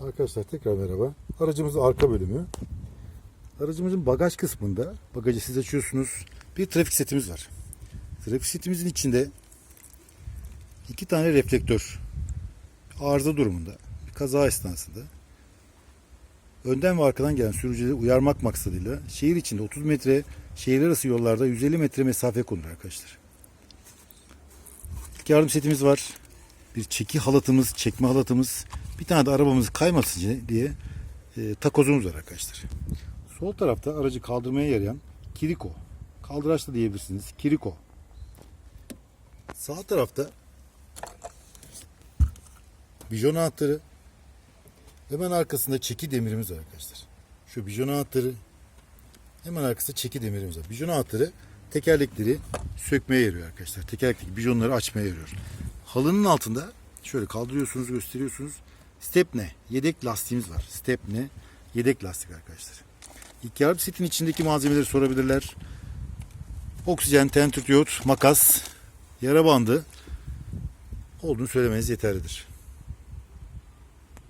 Arkadaşlar tekrar merhaba. Aracımızın arka bölümü. Aracımızın bagaj kısmında bagajı siz açıyorsunuz. Bir trafik setimiz var. Trafik setimizin içinde iki tane reflektör arıza durumunda bir kaza esnasında önden ve arkadan gelen sürücüleri uyarmak maksadıyla şehir içinde 30 metre şehir arası yollarda 150 metre mesafe konur arkadaşlar. İlk yardım setimiz var. Bir çeki halatımız, çekme halatımız, bir tane de arabamız kaymasın diye e, takozumuz var arkadaşlar. Sol tarafta aracı kaldırmaya yarayan kiriko. Kaldıraç da diyebilirsiniz. Kiriko. Sağ tarafta bijon anahtarı. Hemen arkasında çeki demirimiz var arkadaşlar. Şu bijon anahtarı. Hemen arkasında çeki demirimiz var. Bijon anahtarı tekerlekleri sökmeye yarıyor arkadaşlar. Tekerlekteki bijonları açmaya yarıyor. Halının altında şöyle kaldırıyorsunuz, gösteriyorsunuz. Stepne, yedek lastiğimiz var. Stepne, yedek lastik arkadaşlar. İlk yardım setin içindeki malzemeleri sorabilirler. Oksijen, tentürt, makas, yara bandı olduğunu söylemeniz yeterlidir.